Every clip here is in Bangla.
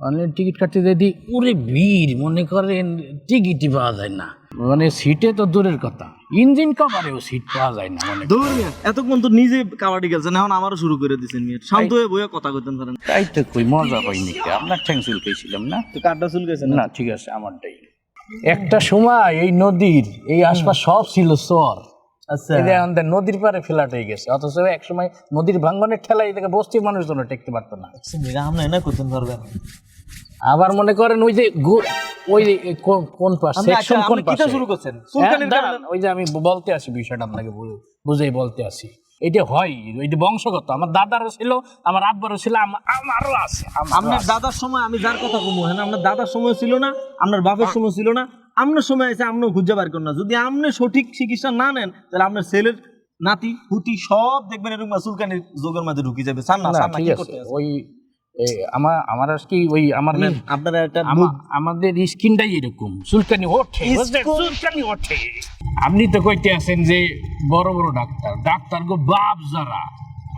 অনলাইন টিকিট কাটতে যদি ওরে ভিড় মনে করেন টিকিটই পাওয়া যায় না। মানে সিটে তো দূরের কথা। ইঞ্জিন কভারেও সিট পাওয়া যায় না মানে দূর এতক্ষণ তো নিজে কাবাডি খেলছেন এখন আমারও শুরু করে দিচ্ছেন মিয়া। শান্ত হয়ে বইয়া কথা কইতেন পারেন তাই তো কই মজা পাইনি কি? আপনার ঠ্যাং চুলকেছিলাম না? তো কাঠটা চুল গেছে না ঠিক আছে আমারটাই। একটা সময় এই নদীর এই আশপাশ সব ছিল চর। আচ্ছা। আমাদের নদীর পারে ফ্ল্যাট হয়ে গেছে। অথচ এক সময় নদীর ভাঙ্গনের ঠেলা এই থেকে বস্তির মানুষজন টেকতে পারতো না। আমরা না করতেন পারবেন আবার মনে করেন ওই যে ওই কোন পাশ? সেকশন আচ্ছা, কোন পাশে? শুরু করছেন? হ্যাঁ, ওই যে আমি বলতে আসি বিষয়টা আপনাকে বুঝেই বলতে আসি। এটা হয় যে বংশগত। আমার দাদারও ছিল আমার আব্বারও ছিল আমারও আছে আপনার দাদার সময় আমি যার কথা কমু হ্যাঁ আপনার দাদার সময় ছিল না আপনার বাপের সময় ছিল না আপনার সময় আছে আপনিও খুঁজে বার করেন না। যদি আপনি সঠিক চিকিৎসা না নেন তাহলে আপনার ছেলের নাতি হুতি সব দেখবেন এরকম চুলকানির যোগের মাঝে ঢুকে যাবে। সান না না, সান না ঠিক কি আছে। করতে ওই আমার আমার আর কি ওই আমার আপনারা একটা আমাদের স্কিনটাই এরকম চুলকানি ওঠে? চুলকানি ওঠে। আপনি তো কইতে আছেন যে বড় বড় ডাক্তার ডাক্তার গো বাপ যারা।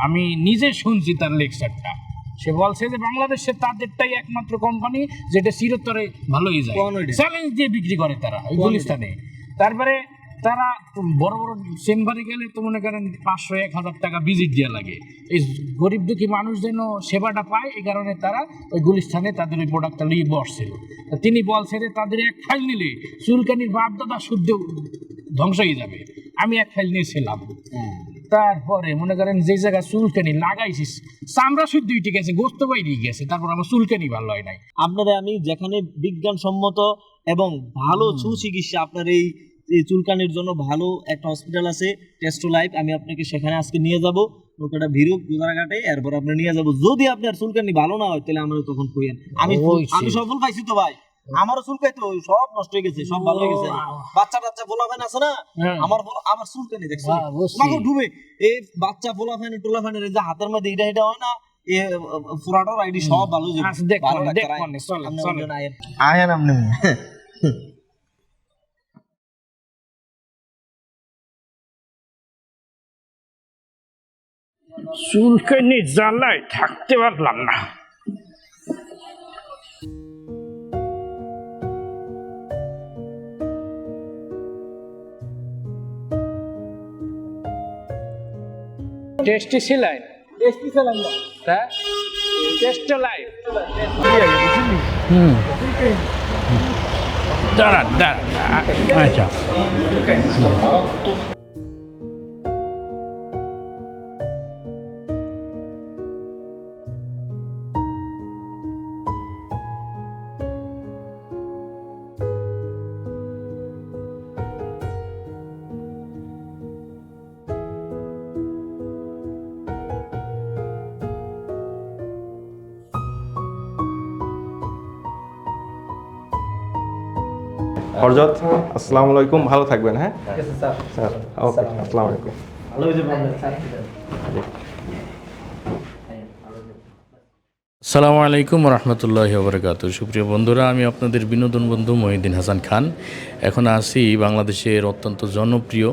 আমি নিজে শুনছি তার লেকচারটা। সে বলছে যে বাংলাদেশে তাদেরটাই একমাত্র কোম্পানি যেটা চিরতরে ভালোই যায়। চ্যালেঞ্জ দিয়ে বিক্রি করে তারা ওই গুলিস্তানে। তারপরে তারা বড় বড় চেম্বারে গেলে তো মনে করেন পাঁচশো এক হাজার টাকা ভিজিট দেওয়া লাগে। এই গরিব দুঃখী মানুষ যেন সেবাটা পায় এই কারণে তারা ওই গুলিস্তানে তাদের ওই প্রোডাক্টটা নিয়ে বসছিল। তিনি বলছে যে তাদের এক ফাইল নিলে চুলকানির বাপ দাদা শুদ্ধ ধ্বংস হয়ে যাবে। আমি এক ফাইল নিয়েছিলাম। তারপরে মনে করেন যে জায়গায় চুলকানি লাগাইছিস চামড়া শুদ্ধ উঠে গেছে গোস্ত বাইরে গেছে তারপর আমার চুলকানি ভালো হয় নাই। আপনারা আমি যেখানে বিজ্ঞানসম্মত এবং ভালো সুচিকিৎসা আপনার এই চুলকানির জন্য ভালো একটা হসপিটাল আছে টেস্টো লাইফ আমি আপনাকে সেখানে আজকে নিয়ে যাব। নৌকাটা ভিড়ুক গোদারাঘাটে এরপর আপনি নিয়ে যাব। যদি আপনার চুলকানি ভালো না হয় তাহলে আমরা তখন কইেন আমি আমি সফল পাইছি তো ভাই। আমারও চুলকাই তো সব নষ্ট হয়ে গেছে সব ভালো হয়ে গেছে। বাচ্চা বাচ্চা পোলাফান আছে না? হ্যাঁ। আমার বল- আমার চুলকানি দেখছ। তোমাকে ডুবে এই বাচ্চা পোলাফান টোলাফানের যে হাতের মধ্যে এটা এটা হয় না? এ ফুরাটোর আইডি সব ভালো হয়ে যাবে। আচ্ছা, দেখ চুলকানি জ্বালায় থাকতে পারলাম না। টেস্টি সিলাই? হ্যাঁ? টেস্ট লাইফ হুম। দাঁড়ান দাঁড়ান। আচ্ছা। হরজত আসসালামু আলাইকুম ভালো থাকবেন হ্যাঁ? স্যার। ওকে আসসালামু আলাইকুম ভালো হয়েছে বললেন, স্যার। সালামু আলাইকুম রহমতুল্লাহ বরকাত সুপ্রিয় বন্ধুরা, আমি আপনাদের বিনোদন বন্ধু মহিউদ্দিন হাসান খান। এখন আসি বাংলাদেশের অত্যন্ত জনপ্রিয়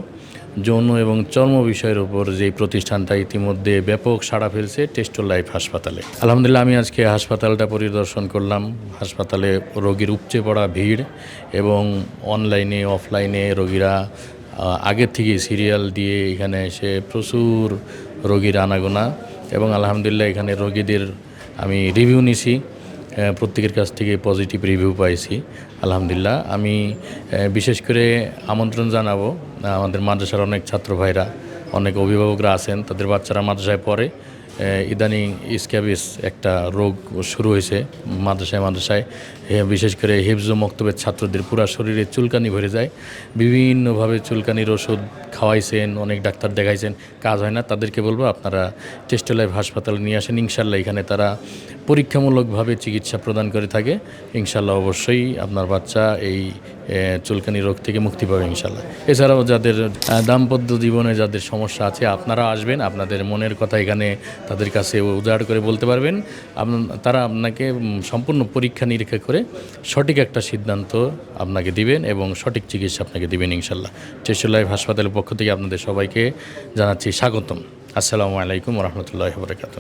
যৌন এবং চর্ম বিষয়ের উপর যে প্রতিষ্ঠানটা ইতিমধ্যে ব্যাপক সাড়া ফেলছে, টেস্টো লাইফ হাসপাতালে। আলহামদুলিল্লাহ, আমি আজকে হাসপাতালটা পরিদর্শন করলাম। হাসপাতালে রোগীর উপচে পড়া ভিড় এবং অনলাইনে, অফলাইনে রোগীরা আগের থেকে সিরিয়াল দিয়ে এখানে এসে প্রচুর রোগীর আনাগোনা এবং আলহামদুলিল্লাহ, এখানে রোগীদের আমি রিভিউ নিছি প্রত্যেকের কাছ থেকে পজিটিভ রিভিউ পাইছি, আলহামদুলিল্লাহ। আমি বিশেষ করে আমন্ত্রণ জানাব আমাদের মাদ্রাসার অনেক ছাত্র ভাইরা, অনেক অভিভাবকরা আছেন, তাদের বাচ্চারা মাদ্রাসায় পড়ে। ইদানিং স্ক্যাবিস একটা রোগ শুরু হয়েছে মাদ্রাসায় মাদ্রাসায়। বিশেষ করে হিফজ মক্তবের ছাত্রদের পুরা শরীরে চুলকানি ভরে যায়, বিভিন্নভাবে চুলকানির ওষুধ খাওয়াইছেন, অনেক ডাক্তার দেখাইছেন, কাজ হয় না, তাদেরকে বলব আপনারা টেস্ট লাইফ হাসপাতালে নিয়ে আসেন। ইনশাল্লাহ এখানে তারা পরীক্ষামূলকভাবে চিকিৎসা প্রদান করে থাকে। ইনশাল্লাহ অবশ্যই আপনার বাচ্চা এই চুলকানি রোগ থেকে মুক্তি পাবে ইনশাল্লাহ। এছাড়াও যাদের দাম্পত্য জীবনে যাদের সমস্যা আছে, আপনারা আসবেন, আপনাদের মনের কথা এখানে তাদের কাছে উজাড় করে বলতে পারবেন। তারা আপনাকে সম্পূর্ণ পরীক্ষা নিরীক্ষা করে সঠিক একটা সিদ্ধান্ত আপনাকে দিবেন এবং সঠিক চিকিৎসা আপনাকে দিবেন ইনশাল্লাহ। টেস্ট লাইফ হাসপাতালের পক্ষ থেকে আপনাদের সবাইকে জানাচ্ছি স্বাগতম। আসসালামু আলাইকুম রহমতুল্লাহ বরকাত